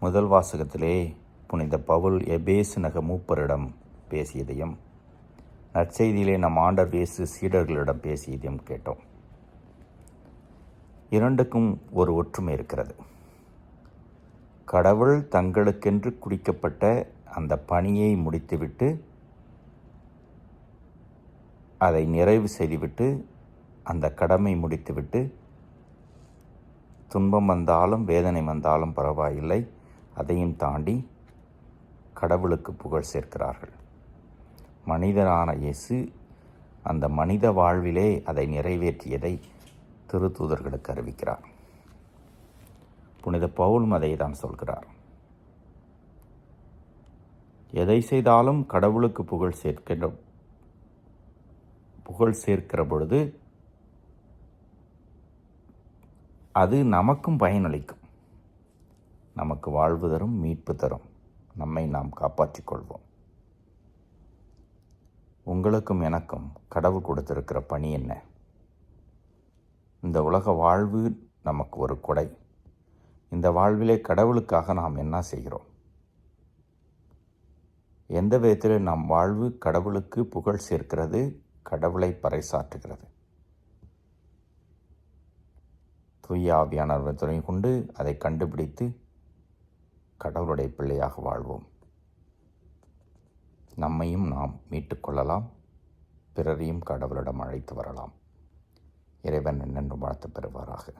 முதல் வாசகத்திலே புனித பவுல் எபேசு நக மூப்பரிடம் பேசியதையும் நற்செய்தியிலே நம் ஆண்டர் வேசு சீடர்களிடம் பேசியதையும் கேட்டோம். இரண்டுக்கும் ஒரு ஒற்றுமை இருக்கிறது. கடவுள் தங்களுக்கென்று குடிக்கப்பட்ட அந்த பணியை முடித்துவிட்டு அதை நிறைவு செய்துவிட்டு அந்த கடமை முடித்துவிட்டு துன்பம் வந்தாலும் வேதனை வந்தாலும் பரவாயில்லை. அதையும் தாண்டி கடவுளுக்கு புகழ் சேர்க்கிறார்கள். மனிதனான இயேசு அந்த மனித வாழ்விலே அதை நிறைவேற்றியதை திருத்தூதர்களுக்கு அறிவிக்கிறார். புனித பவுலும் அதை தான் சொல்கிறார். எதை செய்தாலும் கடவுளுக்கு புகழ் சேர்க்கின்ற புகழ் சேர்க்கிற பொழுது அது நமக்கும் பயனளிக்கும். நமக்கு வாழ்வு தரும் மீட்பு தரும். நம்மை நாம் காப்பாற்றிக் கொள்வோம் உங்களுக்கும் எனக்கும் கடவுள் கொடுத்திருக்கிற பணி என்ன? இந்த உலக வாழ்வு நமக்கு ஒரு கொடை. இந்த வாழ்விலே கடவுளுக்காக நாம் என்ன செய்கிறோம்? எந்த விதத்தில் நம் வாழ்வு கடவுளுக்கு புகழ் சேர்க்கிறது கடவுளை பறைசாற்றுகிறது? தூய ஆவியானவர் துணை கொண்டு அதை கண்டுபிடித்து கடவுளுடைய பிள்ளையாக வாழ்வோம். நம்மையும் நாம் மீட்டுக்கொள்ளலாம் பிறரையும் கடவுளிடம் அழைத்து வரலாம். இறைவன் என்னென்று வாழ்த்து பெறுவாராக.